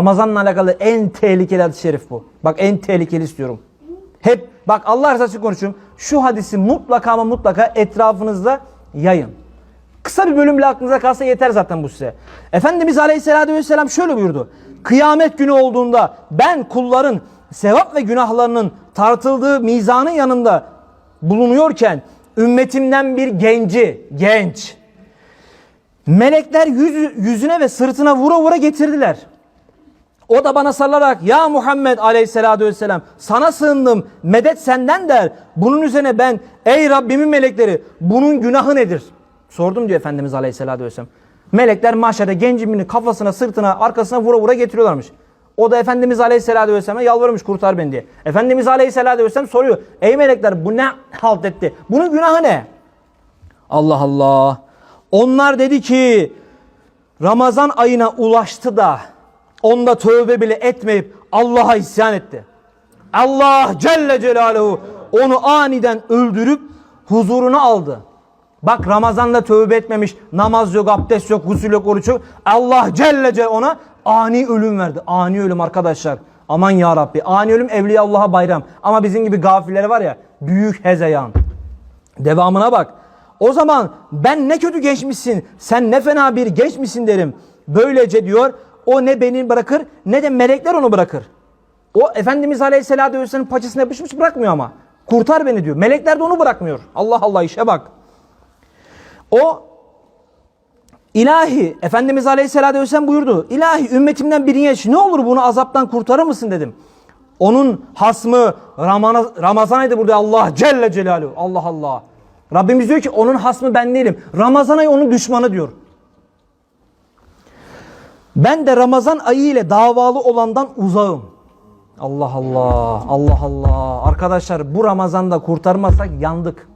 Ramazanla alakalı en tehlikeli hadis-i şerif bu. Bak en tehlikeli istiyorum. Hep bak Allah rızası için konuşuyorum. Şu hadisi mutlaka ama mutlaka etrafınızda yayın. Kısa bir bölüm bile aklınıza kalsa yeter zaten bu size. Efendimiz Aleyhisselatü Vesselam şöyle buyurdu. Kıyamet günü olduğunda ben kulların sevap ve günahlarının tartıldığı mizanın yanında bulunuyorken ümmetimden bir genci, genç, melekler yüzü, yüzüne ve sırtına vura vura getirdiler. O da bana sarılarak ya Muhammed aleyhissalatü vesselam sana sığındım medet senden der. Bunun üzerine ben ey Rabbimin melekleri bunun günahı nedir? Sordum diyor Efendimiz aleyhissalatü vesselam. Melekler mahşerde gencimini kafasına sırtına arkasına vura vura getiriyorlarmış. O da Efendimiz aleyhissalatü vesselam'a yalvarmış kurtar beni diye. Efendimiz aleyhissalatü vesselam soruyor. Ey melekler bu ne halt etti? Bunun günahı ne? Allah Allah. Onlar dedi ki Ramazan ayına ulaştı da onda tövbe bile etmeyip Allah'a isyan etti. Allah Celle Celaluhu onu aniden öldürüp huzuruna aldı. Bak Ramazan'da tövbe etmemiş, namaz yok, abdest yok, gusül yok, oruç yok. Allah Celle Celaluhu ona ani ölüm verdi. Ani ölüm arkadaşlar. Aman ya Rabbi. Ani ölüm Evliya Allah'a bayram. Ama bizim gibi gafilleri var ya büyük hezeyan. Devamına bak. O zaman ben ne kötü geçmişsin, sen ne fena bir geçmişsin derim. Böylece diyor o ne beni bırakır ne de melekler onu bırakır. O Efendimiz Aleyhisselatü Vesselam'ın paçasına yapışmış bırakmıyor ama. Kurtar beni diyor. Melekler de onu bırakmıyor. Allah Allah işe bak. O ilahi Efendimiz Aleyhisselatü Vesselam buyurdu. İlahi ümmetimden birini yaş. Ne olur bunu azaptan kurtarır mısın dedim. Onun hasmı Ramazan, Ramazan aydı burada Allah Celle Celaluhu. Allah Allah. Rabbimiz diyor ki onun hasmı ben değilim. Ramazan ayı onun düşmanı diyor. Ben de Ramazan ayı ile davalı olandan uzağım. Allah Allah. Allah Allah. Arkadaşlar bu Ramazan'da kurtarmazsak yandık.